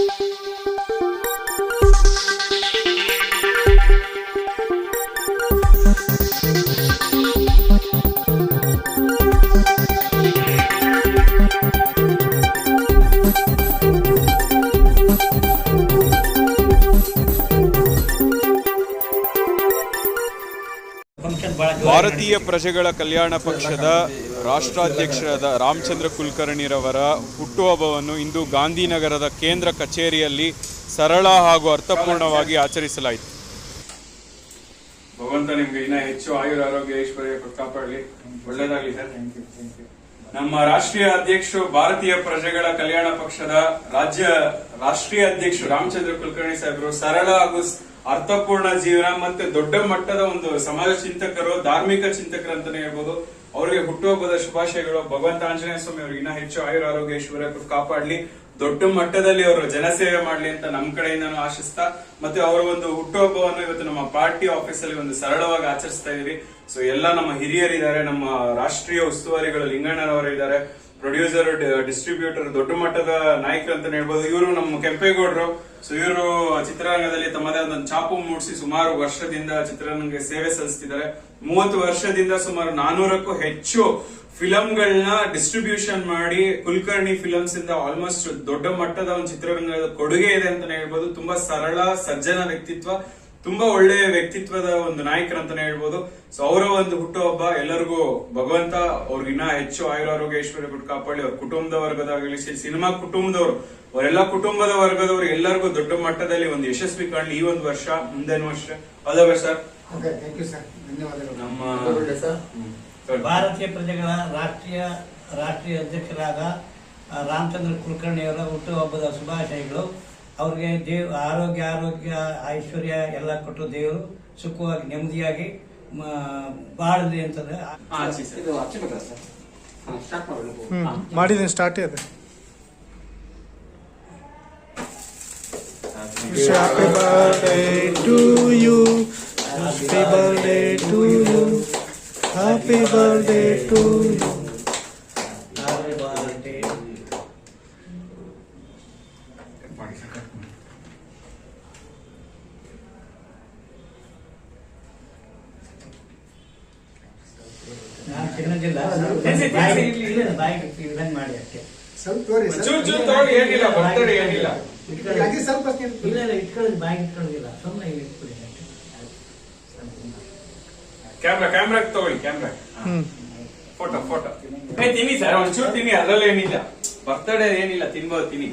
Música ಭಾರತೀಯ ಪ್ರಜೆಗಳ ಕಲ್ಯಾಣ ಪಕ್ಷದ ರಾಷ್ಟ್ರಾಧ್ಯಕ್ಷರಾದ ರಾಮಚಂದ್ರ ಕುಲಕರ್ಣಿರವರ ಹುಟ್ಟುಹಬ್ಬವನ್ನು ಇಂದು ಗಾಂಧಿನಗರದ ಕೇಂದ್ರ ಕಚೇರಿಯಲ್ಲಿ ಸರಳ ಹಾಗೂ ಅರ್ಥಪೂರ್ಣವಾಗಿ ಆಚರಿಸಲಾಯಿತು. ಭಗವಂತ ನಿಮ್ಗೆ ಇನ್ನೂ ಹೆಚ್ಚು ಆಯುರ ಆರೋಗ್ಯ ಐಶ್ವರ್ಯ ಕಾಪಾಡಲಿ. ಒಳ್ಳೇದಾಗಲಿ ಸರ್. ನಮ್ಮ ರಾಷ್ಟ್ರೀಯ ಅಧ್ಯಕ್ಷರು ಭಾರತೀಯ ಪ್ರಜೆಗಳ ಕಲ್ಯಾಣ ಪಕ್ಷದ ರಾಜ್ಯ ರಾಷ್ಟ್ರೀಯ ಅಧ್ಯಕ್ಷರು ರಾಮಚಂದ್ರ ಕುಲಕರ್ಣಿ ಸಾಹೇಬರು, ಸರಳ ಹಾಗೂ ಅರ್ಥಪೂರ್ಣ ಜೀವನ ಮತ್ತೆ ದೊಡ್ಡ ಮಟ್ಟದ ಒಂದು ಸಮಾಜ ಚಿಂತಕರು, ಧಾರ್ಮಿಕ ಚಿಂತಕರು ಅಂತಾನೆ ಹೇಳ್ಬೋದು. ಅವರಿಗೆ ಹುಟ್ಟುಹಬ್ಬದ ಶುಭಾಶಯಗಳು. ಭಗವಂತ ಆಂಜನೇಯ ಸ್ವಾಮಿ ಅವರಿಗೆ ಇನ್ನ ಹೆಚ್ಚು ಆಯುರ ಆರೋಗ್ಯ ಕಾಪಾಡ್ಲಿ. ದೊಡ್ಡ ಮಟ್ಟದಲ್ಲಿ ಅವರು ಜನಸೇವೆ ಮಾಡ್ಲಿ ಅಂತ ನಮ್ಮ ಕಡೆಯಿಂದನು ಆಶಿಸ್ತಾ, ಮತ್ತೆ ಅವರ ಒಂದು ಹುಟ್ಟುಹಬ್ಬವನ್ನು ಇವತ್ತು ನಮ್ಮ ಪಾರ್ಟಿ ಆಫೀಸ್ ಅಲ್ಲಿ ಒಂದು ಸರಳವಾಗಿ ಆಚರಿಸ್ತಾ ಇದೀವಿ. ಸೊ ಎಲ್ಲ ನಮ್ಮ ಹಿರಿಯರಿದ್ದಾರೆ, ನಮ್ಮ ರಾಷ್ಟ್ರೀಯ ಉಸ್ತುವಾರಿಗಳು ಲಿಂಗಣ್ಣನವರು ಇದ್ದಾರೆ ಪ್ರೊಡ್ಯೂಸರ್ ಡಿಸ್ಟ್ರಿಬ್ಯೂಟರ್ ದೊಡ್ಡ ಮಟ್ಟದ ನಾಯಕರು ಅಂತ ಹೇಳ್ಬೋದು. ಇವರು ನಮ್ಮ ಕೆಂಪೇಗೌಡರು. ಸೊ ಇವರು ಚಿತ್ರರಂಗದಲ್ಲಿ ತಮ್ಮದೇ ಒಂದು ಚಾಪು ಮೂಡಿಸಿ ಸುಮಾರು ವರ್ಷದಿಂದ ಚಿತ್ರರಂಗಕ್ಕೆ ಸೇವೆ ಸಲ್ಲಿಸ್ತಿದ್ದಾರೆ. ಮೂವತ್ತು ವರ್ಷದಿಂದ ಸುಮಾರು ನಾನೂರಕ್ಕೂ ಹೆಚ್ಚು ಫಿಲಂಗಳನ್ನ ಡಿಸ್ಟ್ರಿಬ್ಯೂಷನ್ ಮಾಡಿ ಕುಲಕರ್ಣಿ ಫಿಲಮ್ಸ್ ಇಂದ ಆಲ್ಮೋಸ್ಟ್ ದೊಡ್ಡ ಮಟ್ಟದ ಒಂದು ಚಿತ್ರರಂಗದ ಕೊಡುಗೆ ಇದೆ ಅಂತಾನೆ ಹೇಳ್ಬೋದು. ತುಂಬಾ ಸರಳ, ಸಜ್ಜನ ವ್ಯಕ್ತಿತ್ವ. ತುಂಬಾ ಒಳ್ಳೆಯ ವ್ಯಕ್ತಿತ್ವದ ಒಂದು ನಾಯಕರು ಅಂತಾನೆ ಹೇಳ್ಬೋದು. ಸೊ ಅವರ ಒಂದು ಹುಟ್ಟುಹಬ್ಬ ಎಲ್ಲರಿಗೂ ಭಗವಂತ ಅವ್ರಿಗಿನ್ನ ಹೆಚ್ಚು ಆಯುರಾರೋಗ್ಯ ಐಶ್ವರ್ಯ ಕೊಟ್ಟು ಕಾಪಾಡಿ ಅವ್ರ ಕುಟುಂಬದ ವರ್ಗದಾಗಲಿ ಸಿನಿಮಾ ಕುಟುಂಬದವರು ಅವರೆಲ್ಲ ಕುಟುಂಬದ ವರ್ಗದವರು ಎಲ್ಲರಿಗೂ ದೊಡ್ಡ ಮಟ್ಟದಲ್ಲಿ ಒಂದು ಯಶಸ್ವಿ ಕಾಣಲಿ ಈ ಒಂದು ವರ್ಷ ಮುಂದಿನ ವರ್ಷ. ಅಲ್ಲ sir. Okay thank you sir ಧನ್ಯವಾದಗಳು. ನಮ್ಮ ಸರ್. ಭಾರತೀಯ ಪ್ರಜೆಗಳ ರಾಷ್ಟ್ರೀಯ ರಾಷ್ಟ್ರೀಯ ಅಧ್ಯಕ್ಷರಾದ ರಾಮಚಂದ್ರ ಕುಲಕರ್ಣಿಯವರ ಹುಟ್ಟುಹಬ್ಬದ ಶುಭಾಶಯಗಳು. ಅವ್ರಿಗೆ ದೇವ್ ಆರೋಗ್ಯ ಆರೋಗ್ಯ ಐಶ್ವರ್ಯ ಎಲ್ಲ ಕೊಟ್ಟು ದೇವರು ಸುಖವಾಗಿ ನೆಮ್ಮದಿಯಾಗಿ ಬಾಳಲಿ ಅಂತಂದ್ರೆ ಮಾಡಿದ್ದೀನಿ ಸ್ಟಾರ್ಟ್ ಇದೆ Happy birthday to you. Happy birthday to you. Happy birthday to you. Happy birthday. ಮಾಡಿ ಅಷ್ಟೇ ಸ್ವಲ್ಪ ತೋರಿ ಚೂರ್ ಚೂರ್ ತಗೊಳ್ಳಿ ಏನಿಲ್ಲ ಬರ್ತಡೆ ಏನಿಲ್ಲ. ಹಾಗೆ ಸ್ವಲ್ಪ ಹೊತ್ತಿಗೆ ಇಲ್ಲ ಇಲ್ಲ ಇಟ್ಕೊಳ್ಳೋದು ಬಾಯಿಗೆ ಇಟ್ಕೊಳ್ಳೋದಿಲ್ಲ ಸುಮ್ಮನೆ ಇಟ್ಕೊಳ್ಳಿ ಅಷ್ಟೇ ಕ್ಯಾಮ್ರಾ ಕ್ಯಾಮ್ರಾ ತಗೊಳ್ಳಿ ಕ್ಯಾಮ್ರಾ ಫೋಟೋ ಫೋಟೋ ಏ ತಿನ್ನಿ ಸರ್ ಒಂಚೂರು ತಿನ್ನಿ ಅದ್ರಲ್ಲಿ ಏನಿಲ್ಲ. ಬರ್ತಡೇ ಏನಿಲ್ಲ ತಿನ್ಬೋದು ತಿನ್ನಿ.